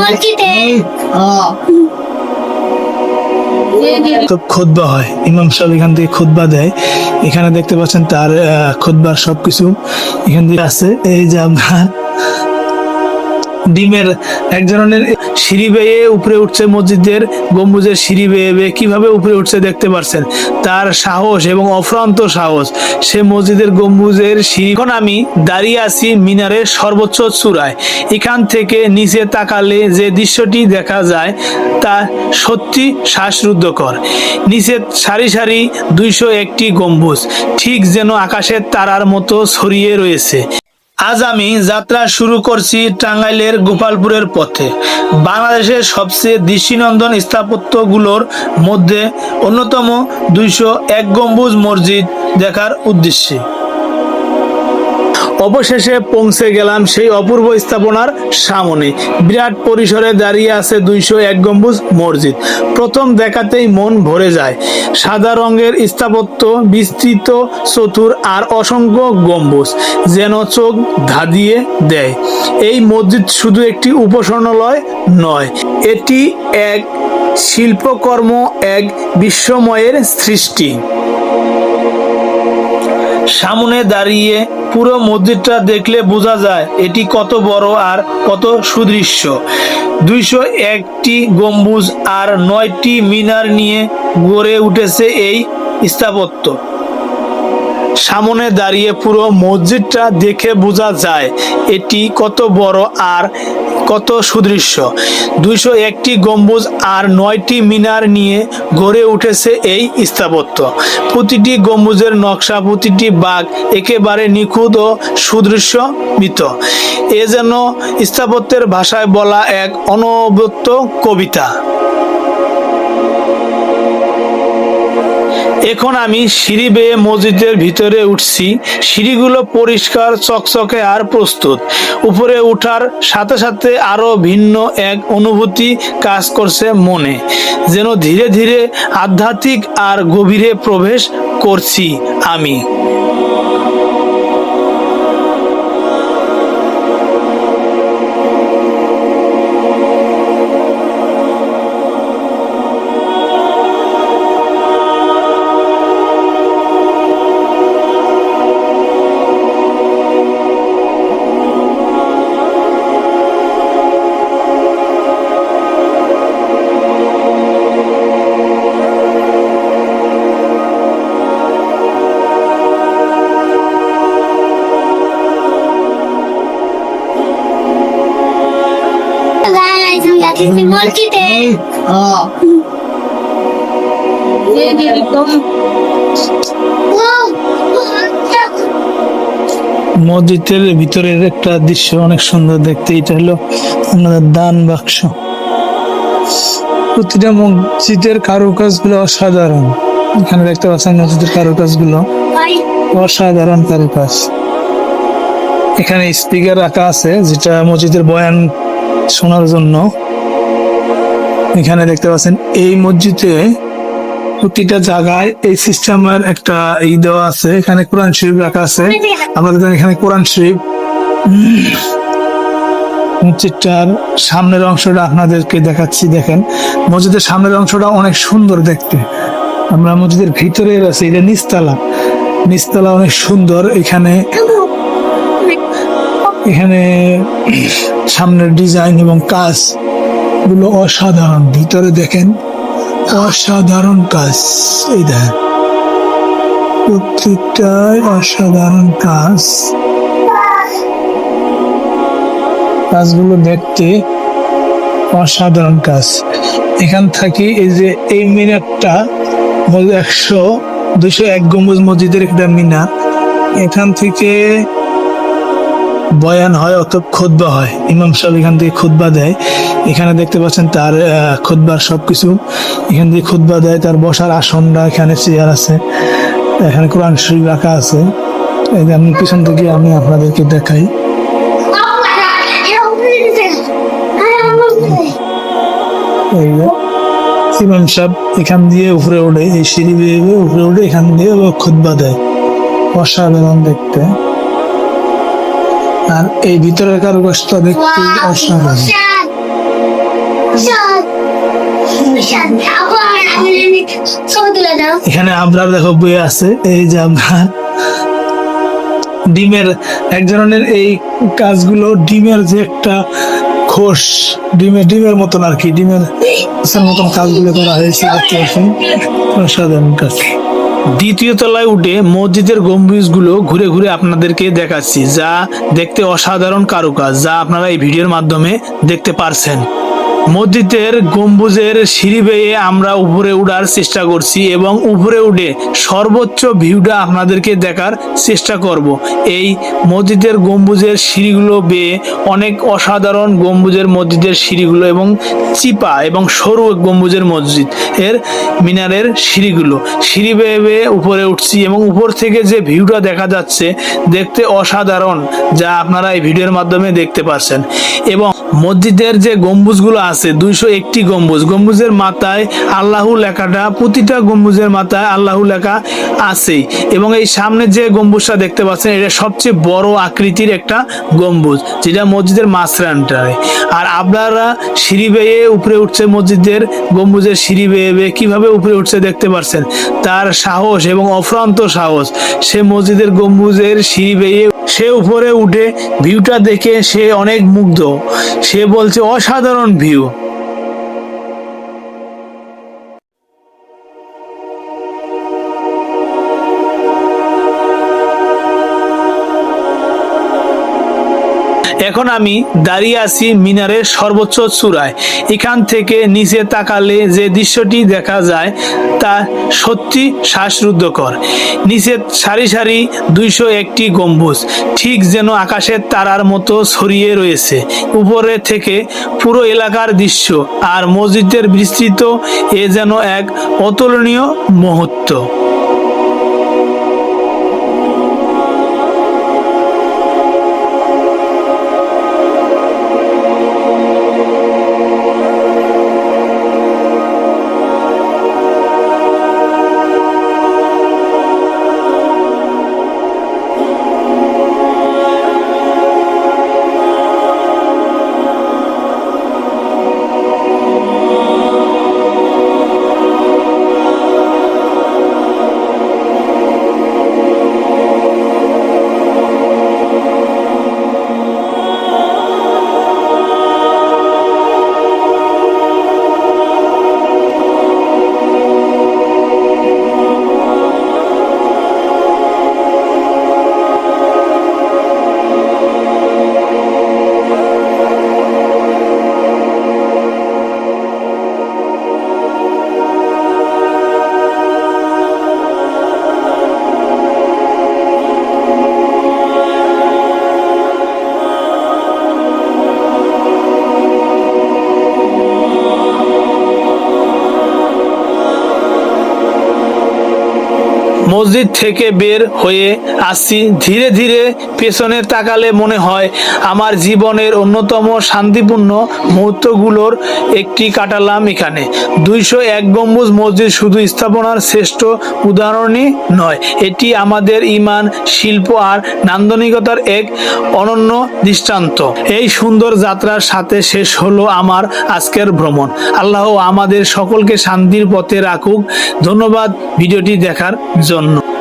মসজিদে তো। খুতবা হয়। ইমাম সাহেব এখান থেকে খুতবা দেয়। এখানে দেখতে পাচ্ছেন তার খুতবার সবকিছু এখান থেকে আছে। এই যে আপনার ডিমের এক ধরনের সিঁড়ি বেয়ে উপরে উঠছে মসজিদের গম্বুজের সিঁড়ি বেয়ে বেয়ে কীভাবে উপরে উঠছে দেখতে পারছেন? তার সাহস এবং অফ্রান্ত সাহস, সে মসজিদের গম্বুজের সিঁড়ি এখন আমি দাঁড়িয়ে আছি মিনারের সর্বোচ্চ চূড়ায়। এখান থেকে নিচে তাকালে যে দৃশ্যটি দেখা যায় তা সত্যি শ্বাসরুদ্ধকর। নিচে সারি সারি দুইশো একটি গম্বুজ, ঠিক যেন আকাশের তারার মতো ছড়িয়ে রয়েছে। আজ আমি যাত্রা শুরু করছি টাঙ্গাইলের গোপালপুরের পথে। বাংলাদেশের সবচেয়ে দৃষ্টিনন্দন স্থাপত্যগুলোর মধ্যে অন্যতম দুইশো এক গম্বুজ মসজিদ দেখার উদ্দেশ্যে। অবশেষে পৌঁছে গেলাম সেই অপূর্ব স্থাপনার সামনে। বিরাট পরিসরে দাঁড়িয়ে আছে দুইশো এক গম্বুজ মসজিদ। প্রথম দেখাতেই মন ভরে যায়। সাদা রঙের স্থাপত্য, বিস্তৃত চতুর আর অসংখ্য গম্বুজ যেন চোখ ধাঁধিয়ে দেয়। এই মসজিদ শুধু একটি উপাসনালয় নয়, এটি এক শিল্পকর্ম, এক বিশ্বময়ের সৃষ্টি। সামনে দাঁড়িয়ে পুরো মসজিদটা দেখলে বোঝা যায় এটি কত বড় আর কত সুদৃশ্য। দুইশো একটি গম্বুজ আর নয়টি মিনার নিয়ে গড়ে উঠেছে এই স্থাপত্য। সামনে দাঁড়িয়ে পুরো মসজিদটা দেখে বোঝা যায় এটি কত বড় আর কত সুদৃশ্য। দুইশো একটি গম্বুজ আর নয়টি মিনার নিয়ে গড়ে উঠেছে এই স্থাপত্য। প্রতিটি গম্বুজের নকশা, প্রতিটি বাঘ একেবারে নিখুঁত ও সুদৃশ্য সুদৃশ্যমিত এ যেন স্থাপত্যের ভাষায় বলা এক অনবত্য কবিতা। এখন আমি সিঁড়ি বেয়ে মসজিদের ভিতরে উঠছি। সিঁড়িগুলো পরিষ্কার, চকচকে আর প্রস্তুত। উপরে উঠার সাথে সাথে আরও ভিন্ন এক অনুভূতি কাজ করছে মনে, যেন ধীরে ধীরে আধ্যাত্মিক আর গভীরে প্রবেশ করছি আমি। মসজিদের ভিতরের একটা দৃশ্য অনেক সুন্দর দেখতে এটা হলো আমাদের দান বাক্স। প্রতিটা মসজিদের কারুকাজগুলো অসাধারণ। এখানে দেখতে পাচ্ছেন মসজিদের কারুকাজগুলো অসাধারণ কারুকাজ। এখানে স্পিকার রাখা আছে যেটা মসজিদের বয়ান শোনার জন্য। এখানে দেখতে পাচ্ছেন, এই মসজিদে প্রতিটা জায়গায় এই সিস্টেমের একটা ই দেওয়া আছে, এখানে কোরআন শরীফ রাখা আছে। আমাদের এখানে কোরআন শরীফ, মসজিদটার সামনের অংশটা আপনাদেরকে দেখাচ্ছি, দেখেন। মসজিদের সামনের অংশটা অনেক সুন্দর দেখতে। আমরা মসজিদের ভিতরে আছি এটা নিচতলা। নিচতলা অনেক সুন্দর, এখানে এখানে সামনের ডিজাইন এবং কাজ গুলো অসাধারণ। ভিতরে দেখেন, অসাধারণ কাজ। এই দেখেন, প্রত্যেকটাই অসাধারণ কাজ। কাজগুলো দেখতে অসাধারণ কাজ। এখান থেকে এই যে এই মিনারটা একশো দুশো এক গম্বুজ মসজিদের একটা মিনার। এখান থেকে বয়ান হয় অত খুতবা হয়। ইমাম সাহেব এখান থেকে খুতবা দেয়। এখানে দেখতে পাচ্ছেন তার আহ, খুতবার সবকিছু। এখান থেকে খুতবা দেয় তার বসার আসনটা এখানে চেয়ার আছে। এখানে কোরআন শরীফ রাখা আছে। আমি পিছন থেকে আমি আপনাদেরকে দেখাই। ইমাম সাহেব এখান দিয়ে উপরে ওঠে এই সিঁড়ি বেয়ে উপরে ওঠে এখান দিয়ে খুতবা দেয়। অসাধারণ দেখতে। আর এই ভিতরের কারুকাজটা দেখতে অসাধারণ। এখানে আপনার দেখো বই আছে, এই যে আপনার ডিমের এক ধরনের এই কাজগুলো ডিমের যে একটা খোস ডিমের ডিমের মতন আর কি, ডিমের মতন কাজগুলো করা হয়েছে অসাধারণ কাজ। দ্বিতীয় তলায় উঠে মসজিদের গম্বুজগুলো ঘুরে ঘুরে আপনাদেরকে দেখাচ্ছি, যা দেখতে অসাধারণ কারুকাজ, যা আপনারা এই ভিডিওর মাধ্যমে দেখতে পারছেন। মসজিদের গম্বুজের সিঁড়ি বেয়ে আমরা উপরে উঠার চেষ্টা করছি এবং উপরে উঠে সর্বোচ্চ ভিউটা আপনাদেরকে দেখার চেষ্টা করব। এই মসজিদের গম্বুজের সিঁড়িগুলো বেয়ে অনেক অসাধারণ গম্বুজের মসজিদের সিঁড়িগুলো এবং চিপা এবং সরু গম্বুজের মসজিদ এর মিনারের সিঁড়িগুলো। সিঁড়ি বেয়ে বেয়ে উপরে উঠছি এবং উপর থেকে যে ভিউটা দেখা যাচ্ছে দেখতে অসাধারণ যা আপনারা এই ভিডিওর মাধ্যমে দেখতে পাচ্ছেন এবং মসজিদের যে গম্বুজগুলো আছে দুইশো একটি গম্বুজ। গম্বুজের মাথায় আল্লাহু লেখাটা, প্রতিটা গম্বুজের মাথায় আল্লাহু লেখা আছে এবং এই সামনে যে গম্বুজটা দেখতে পাচ্ছেন, এটা সবচেয়ে বড় আকৃতির একটা গম্বুজ, যেটা মসজিদের মাঝখানটায়। আর আপনারা সিঁড়ি বেয়ে উপরে উঠছে মসজিদের গম্বুজের সিঁড়ি বেয়ে বেয়ে কীভাবে উপরে উঠছে দেখতে পাচ্ছেন? তার সাহস এবং অফ্রান্ত সাহস, সে মসজিদের গম্বুজের সিঁড়ি বেয়ে সে উপরে উঠে ভিউটা দেখে সে অনেক মুগ্ধ। সে বলছে অসাধারণ ভিউ এখন আমি দাঁড়িয়ে আছি মিনারের সর্বোচ্চ চূড়ায়। এখান থেকে নিচে তাকালে যে দৃশ্যটি দেখা যায়, তা সত্যি শ্বাসরুদ্ধকর। নিচে সারি সারি দুইশো একটি গম্বুজ, ঠিক যেন আকাশের তারার মতো ছড়িয়ে রয়েছে। উপরে থেকে পুরো এলাকার দৃশ্য আর মসজিদের বিস্তৃত, এ যেন এক অতুলনীয় মুহূর্ত। মসজিদ থেকে বের হয়ে আসছি। ধীরে ধীরে পেছনে তাকালে মনে হয় আমার জীবনের অন্যতম শান্তিপূর্ণ মুহূর্তগুলোর একটি কাটালাম এখানে। দুইশো এক গম্বুজ মসজিদ শুধু স্থাপনার শ্রেষ্ঠ উদাহরণই নয়, এটি আমাদের ইমান, শিল্প আর নান্দনিকতার এক অনন্য দৃষ্টান্ত। এই সুন্দর যাত্রার সাথে শেষ হলো আমার আজকের ভ্রমণ। আল্লাহ আমাদের সকলকে শান্তির পথে রাখুক। ধন্যবাদ ভিডিওটি দেখার no.